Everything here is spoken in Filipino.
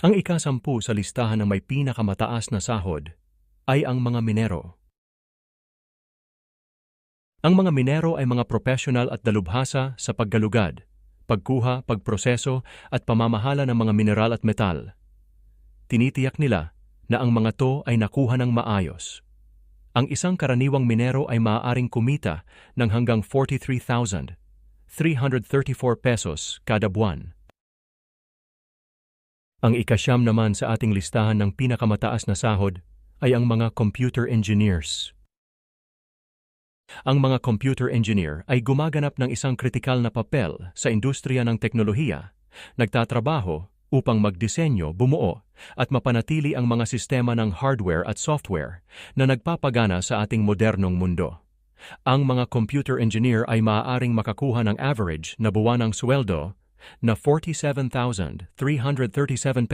Ang ikasampu sa listahan ng may pinakamataas na sahod ay ang mga minero. Ang mga minero ay mga profesional at dalubhasa sa paggalugad, pagkuha, pagproseso at pamamahala ng mga mineral at metal. Tinitiyak nila na ang mga to ay nakuha ng maayos. Ang isang karaniwang minero ay maaaring kumita ng hanggang 43,334 pesos kada buwan. Ang ikasyam naman sa ating listahan ng pinakamataas na sahod ay ang mga computer engineers. Ang mga computer engineer ay gumaganap ng isang kritikal na papel sa industriya ng teknolohiya, nagtatrabaho upang magdisenyo, bumuo at mapanatili ang mga sistema ng hardware at software na nagpapagana sa ating modernong mundo. Ang mga computer engineer ay maaaring makakuha ng average na buwanang sweldo na 47,337 pesos